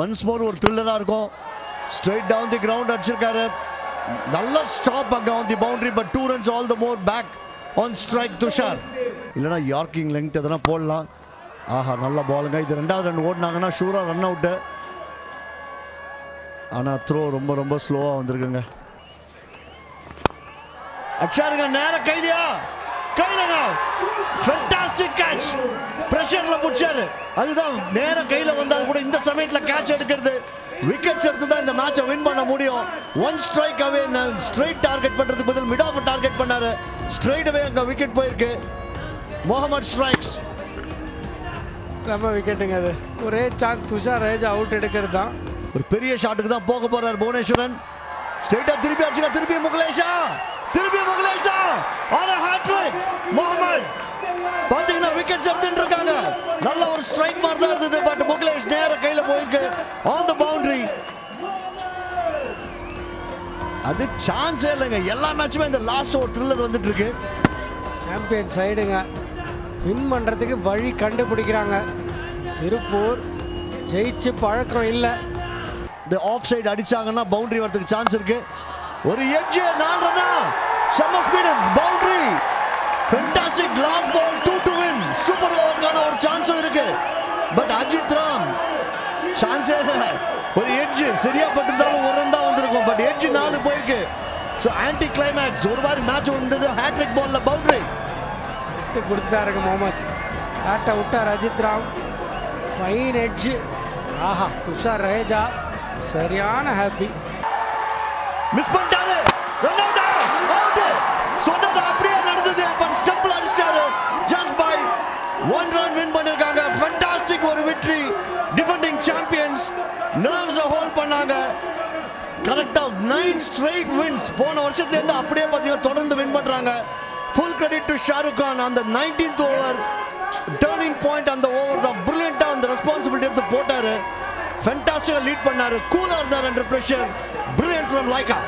Once more ஒரு த்ரில்லராக இருக்கும். Straight down the ground அடிச்சிருக்காரு. நல்ல ஸ்டாப் அங்கே on the boundary but two runs all the more back on strike Tushar. இல்லைனா yorking length எதனா போடலாம். ஆஹா நல்ல பாலுங்க இது ரெண்டாவது ரன் ஓடினாங்கன்னா ஷூராக ரன் அவுட்டு ஆனால் த்ரோ ரொம்ப ரொம்ப ஸ்லோவாக வந்திருக்குங்க. அடிச்சாருங்க நேர கைலியா கையிலங்க. ஃபென்டாஸ்டிக் கேட்ச் அதுதான் நேர கையில வந்தால் கூட இந்த சமயத்துல கேட்ச் எடுக்கிறது. விக்கெட்ஸ் எடுத்து தான் இந்த மேட்சை வின் பண்ண முடியும். One strike away straight target பண்றதுக்கு பதில் மிட் ஆஃப் டார்கெட் பண்ணாரு. ஸ்ட்ரைட் அவே அங்க விக்கெட் போயிருக்கு. முகமது ஸ்ட்ரைக்ஸ் செம்ம விக்கெட்டுங்க அது. ஒரே சான்ஸ் துஷார் ரேஜா அவுட் எடுக்கிறது தான் ஒரு பெரிய ஷாட்டுக்கு தான் போக போறார் புவனேஸ்வரன். ஸ்ட்ரைட்டா திருப்பி அடிச்சுக்க திருப்பி முகலேஷா. திருப்பி முகலேஷ். தான் ஆன ஹேட்ரிக் முகமது பாத்தீங்கன்னா விக்கெட்ஸ் எடுத்துட்டு இருக்காங்க. ஸ்ட்ரைக் மாதிரி தான் இருந்தது பட் முகலேஷ் நேர கையில போயிருக்கு. ஆன் த பவுண்டரி அது சான்ஸே இல்லைங்க. எல்லா மேட்சுமே இந்த லாஸ்ட் ஒரு த்ரில்லர் வந்துட்டு இருக்கு சாம்பியன் சைடுங்க வின் பண்ணுறதுக்கு வழி கண்டுபிடிக்கிறாங்க. திருப்பூர் ஜெயிச்சு பழக்கம் இல்லை. இந்த ஆஃப் சைடு அடிச்சாங்கன்னா பவுண்டரி வரதுக்கு சான்ஸ் இருக்கு. ஒரு எட்ஜ் நாலு ரன்னா செம்ம speed boundary fantastic last ball two to win super ஓவருக்கான ஒரு சான்ஸும் இருக்கு பட் அஜித் ராம் சான்ஸே ஒரு எட்ஜ் சரியா பட்டிருந்தாலும் ஒரு ரன் தான் வந்திருக்கும். பட் எட்ஜ் நாலு போயிருக்கு. ஸோ ஆன்டி கிளைமேக்ஸ் ஒரு மாதிரி மேட்ச் வந்தது ஹேட்ரிக் பால்ல பவுண்டரி எடுத்து கொடுத்துட்டாருங்க முகமது. பேட்டை விட்டார் அஜித் ராம் ஃபைன் எட்ஜ் ஆஹா துஷார் ரேஜா. சரியான ஹாப்பி மிஸ் பண்ணிட்டாரு. ரன் அவுட் அவுட் சொன்னது அப்படியே நடந்தது. பட் ஸ்டெம்பிள் அடிச்சாரு just by one run win பண்ணிருக்காங்க. ஃபண்டாஸ்டிக் ஒரு வெற்றி. சாம்பியன்ஸ் நர்வ்ஸை ஹோல்ட் பண்ணாங்க. கரெக்டா நைன் ஸ்ட்ரைட் வின்ஸ் போன வருஷத்துல இருந்து அப்படியே பாத்தீங்கன்னா தொடர்ந்து வின் பண்றாங்க. Full credit to Shahrukh Khan அந்த நைன்டீன்த் ஓவர் டேர்னிங் பாயிண்ட் அந்த ஓவர் தான். பிரில்லியண்டா அந்த ரெஸ்பான்சிபிலிட்டி எடுத்து போட்டாரு. ஃபென்டாஸ்டிக்கா லீட் பண்ணாரு. கூலா இருந்தார் under pressure brilliant from Lyca